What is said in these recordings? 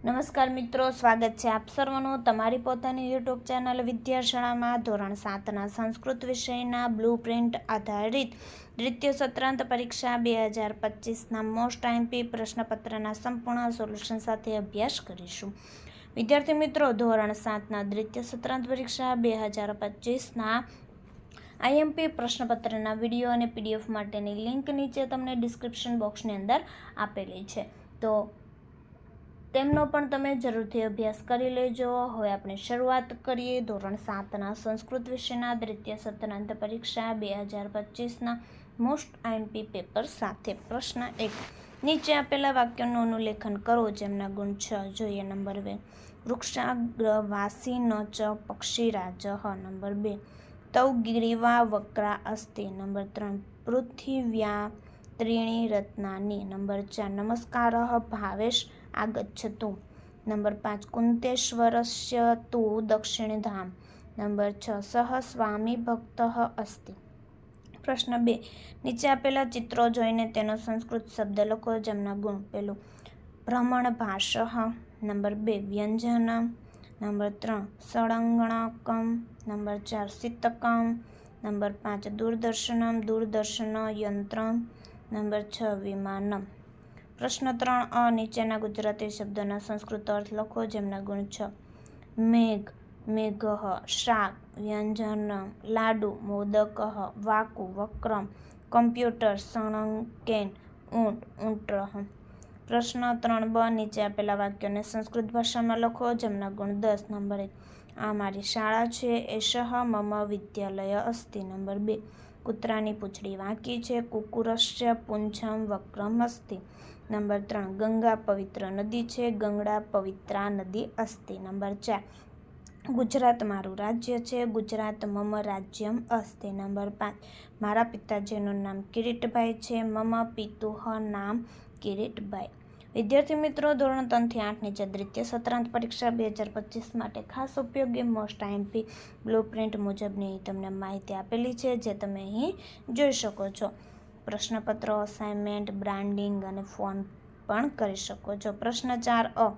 નમસ્કાર મિત્રો, સ્વાગત છે આપ સર્વનું તમારી પોતાની યુટ્યુબ ચેનલ વિદ્યાશાળામાં ધોરણ સાતના સંસ્કૃત વિષયના બ્લુ પ્રિન્ટ આધારિત દ્વિતીય સત્રાંત પરીક્ષા બે હજાર પચીસના મોસ્ટ આઈમ્પી પ્રશ્નપત્રના સંપૂર્ણ સોલ્યુશન સાથે અભ્યાસ કરીશું. વિદ્યાર્થી મિત્રો, ધોરણ સાતના દ્વિતીય સત્રાંત પરીક્ષા બે હજાર પચીસના આઈએમપી પ્રશ્નપત્રના વીડિયો અને પીડીએફ માટેની લિંક નીચે તમને ડિસ્ક્રિપ્શન બોક્સની અંદર આપેલી છે. તો તેમનો પણ તમે જરૂરથી અભ્યાસ કરી લેજો. હવે આપણે શરૂઆત કરીએ ધોરણ સાતના સંસ્કૃત વિષયના દ્વિતીય સત્રાંત પરીક્ષા બે હજાર પચીસના મોસ્ટ આઈએમપી પેપર સાથે પ્રશ્ન એક. નીચે આપેલા વાક્યોનું અનુલેખન કરો જેમના ગુણ છ. જોઈએ નંબર બે. વૃક્ષાગ્રવાસી ન ચ, પક્ષીરાજ. નંબર બે. તૌ ગિરિવા વક્રા અસ્તિ નંબર ત્રણ. પૃથિવ્યા ત્રીણી રત્નાની. નંબર ચાર. નમસ્કાર. ભાવેશ આગચ્છતુ નંબર પાંચ કુંતેશ્વરસ્ય તુ દક્ષિણધામ નંબર છ સહ સ્વામી ભક્ત અસ્તિ પ્રશ્ન બે નીચે આપેલા ચિત્રો જોઈને તેનો સંસ્કૃત શબ્દ લખો જેમના ગુણ પેલું ભ્રમણ ભાષ નંબર બે વ્યંજન નંબર ત્રણ સળંગણકમ નંબર ચાર સિતકમ નંબર પાંચ દૂરદર્શનમ દૂરદર્શન યંત્ર નંબર છ વિમાનમ પ્રશ્ન ત્રણ, અ, નીચેના ગુજરાતી શબ્દોના સંસ્કૃત અર્થ લખો જેમના ગુણ છ. મેઘ મેઘ, શાક વ્યંજન લાડુ, મોદક, વાકુ, વક્રમ, કમ્પ્યુટર સણંકેન ઊંટ ઊંટ પ્રશ્ન ત્રણ, બ, નીચે આપેલા વાક્યોને સંસ્કૃત ભાષામાં લખો જેમના ગુણ દસ. નંબર એક, આ મારી શાળા છે એશહ મમ વિદ્યાલય અસ્તિ. નંબર બે કૂતરાની પૂંછડી વાંકી છે. કુકુરસ્ય પુંછમ વક્રમ અસ્તિ નંબર ત્રણ, ગંગા પવિત્ર નદી છે. ગંગડા પવિત્રા નદી અસ્તિ. નંબર ચાર, ગુજરાત મારું રાજ્ય છે. ગુજરાત મમ રાજ્યમ અસ્તિ. નંબર પાંચ, મારા પિતાજીનું નામ કિરીટભાઈ છે. મમ પિતુહ નામ કિરીટભાઈ. વિદ્યાર્થી મિત્રો, ધોરણ ત્રણથી આઠ નીચે દ્વિતીય સત્રાંત પરીક્ષા બે હજાર પચીસ માટે ખાસ ઉપયોગી મોસ્ટ આઈમપી બ્લુ પ્રિન્ટ મુજબની તમને માહિતી આપેલી છે, જે તમે અહીં જોઈ શકો છો. પ્રશ્નપત્રો અસાઇનમેન્ટ બ્રાન્ડિંગ અને ફોન પણ કરી શકો છો. પ્રશ્ન ચાર, અ.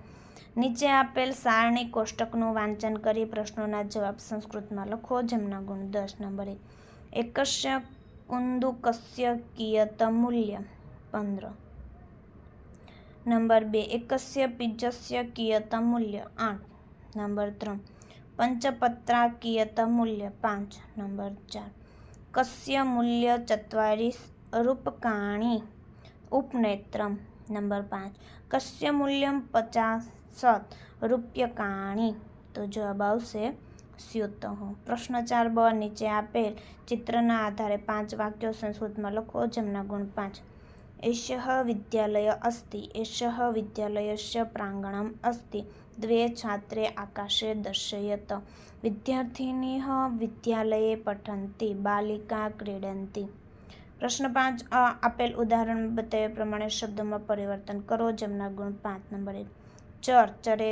નીચે આપેલ સારણી કોષ્ટકનું વાંચન કરી પ્રશ્નોના જવાબ સંસ્કૃતમાં લખો, જેમના ગુણ દસ નંબર એક એકસ્ય ઉંદુકસ્ય કિયત મૂલ્ય પંદર. નંબર બે, એકસ્ય પીજસ્ય કિયત મૂલ્ય, આઠ. નંબર ત્રણ, પંચપત્રા કિયત મૂલ્ય, પાંચ. નંબર ચાર, કસ્ય મૂલ્ય ચત્વારીસ રૂપકાણી, ઉપનેત્રમ. નંબર પાંચ, કસ્ય મૂલ્ય પચાસત રૂપ્યકાણી. તો જવાબ આવશે સ્યુત. પ્રશ્ન ચાર બ નીચે આપેલ ચિત્રના આધારે પાંચ વાક્યો સંસ્કૃતમાં લખો, જેમના ગુણ પાંચ. એષઃ विद्यालयः अस्ति, एषः विद्यालयस्य प्राङ्गणम् अस्ति। द्वे छात्रे आकाशे दर्शयत। विद्यार्थिनः विद्यालये पठन्ति, बालिका क्रीडन्ति। પ્રશ્ન પાંચ આપેલ ઉદાહરણ બતાવ્યા પ્રમાણે શબ્દોમાં પરિવર્તન કરો જેમના ગુણ પાંચ નંબર ચર ચરે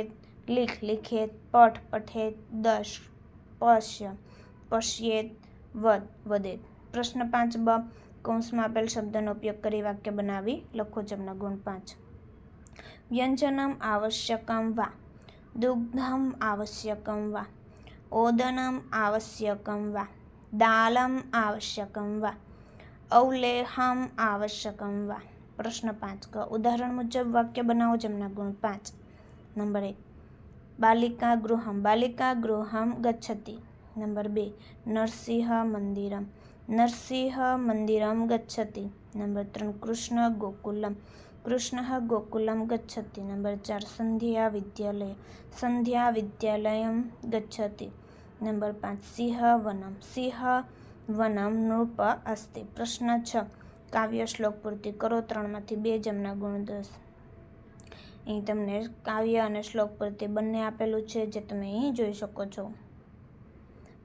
લીખ લીખે પઠ પઠે દશ પશ્ય પશ્યેત વદ વદે પ્રશ્ન પાંચ બ કૌંસમાં આપેલ શબ્દનો ઉપયોગ કરી વાક્ય બનાવી લખો જેમના ગુણ પાંચ. વ્યંજનમ આવશ્યકમ વા. દુગ્ધમ આવશ્યકમ વા. ઓદનમ આવશ્યકમ વા. દાલમ આવશ્યકમ વા. ઔલેહમ આવશ્યકમ વા. પ્રશ્ન પાંચ. ક. ઉદાહરણ મુજબ વાક્ય બનાવો જેમના ગુણ પાંચ. નંબર એક. બાલિકા ગૃહમ. બાલિકા ગૃહમ ગચ્છતી. નંબર બે. નરસિંહ મંદિરમ. નરસિંહ મંદિરમ ગચ્છતિ નંબર ત્રણ કૃષ્ણ ગોકુલમ કૃષ્ણ ગોકુલમ ગચ્છતિ નંબર ચાર સંધ્યા વિદ્યાલય સંધ્યા વિદ્યાલયમ ગચ્છતિ નંબર પાંચ સિંહ વનમ સિંહ વનમ નૃપ અસ્તિ પ્રશ્ન છ કાવ્ય શ્લોક પૂર્તિ કરો ત્રણમાંથી બે જમના ગુણ દસ। અહીં તમને કાવ્ય અને શ્લોક પૂર્તિ બંને આપેલું છે, જે તમે અહીં જોઈ શકો છો।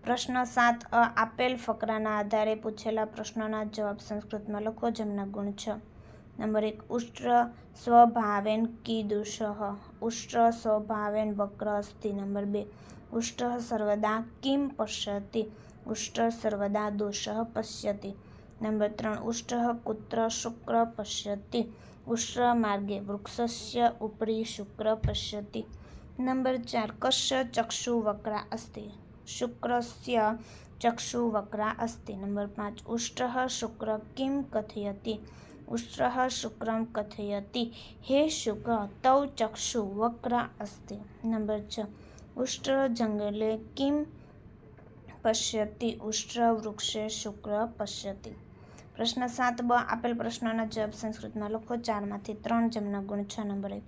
પ્રશ્ન સાત, અ, આપેલ ફકરાના આધારે પૂછેલા પ્રશ્નોના જવાબ સંસ્કૃતમાં લખો જેમના ગુણ છ. નંબર એક, ઉષ્ટ્ર સ્વભાવેન કીદુષહ ઉષ્ટ્ર સ્વભાવેન વક્ર અસ્તિ નંબર બે, ઉષ્ટ્ર સર્વદા કિમ પશ્યતિ? ઉષ્ટ્ર સર્વદા દોષ પશ્યતિ. નંબર ત્રણ, ઉષ્ટ્ર કુત્ર શુક્ર પશ્યતિ? ઉષ્ટ્ર માર્ગે વૃક્ષસ્ય ઉપરી શુક્ર પશ્યતિ? નંબર ચાર, કશ્ય ચક્ષુ વક્રા અસ્તિ શુક્રસ્ય ચક્ષુ વક્રા અસ્તિ નંબર પાંચ ઉષ્ટ્ર શુક્ર કિમ કથયતિ ઉષ્ટ્ર શુક્રમ કથયતિ હે શુક્ર તૌ ચક્ષુ વક્રા અસ્તિ નંબર છ ઉષ્ટ્ર જંગલે કિમ પશ્યતિ ઉષ્ટ્ર વૃક્ષે શુક્ર પશ્યતિ પ્રશ્ન સાત બ આપેલ પ્રશ્નોના જવાબ સંસ્કૃતમાં લખો ચારમાંથી ત્રણ જમના ગુણ છ નંબરે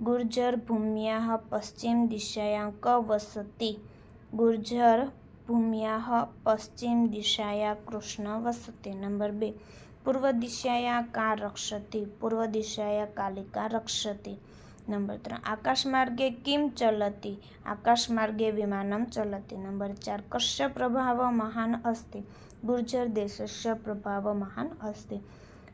ગુર્જર ભૂમ્યા પશ્ચિમ દિશાયાં વસતિ ગુર્જર ભૂમ્યાહ પશ્ચિમ દિશાયા કૃષ્ણ વસતે. નંબર બે. પૂર્વ દિશાયા કા રક્ષતિ? પૂર્વ દિશાયા કાલિકા રક્ષતિ. નંબર ત્રણ. આકાશમાર્ગે કિમ ચલતી? આકાશ માર્ગે વિમાનમ ચલતી. નંબર ચાર. કશ્ય પ્રભાવ મહાન અસ્તિ? ગુર્જર દેશસ્ય પ્રભાવ મહાન અસ્તિ.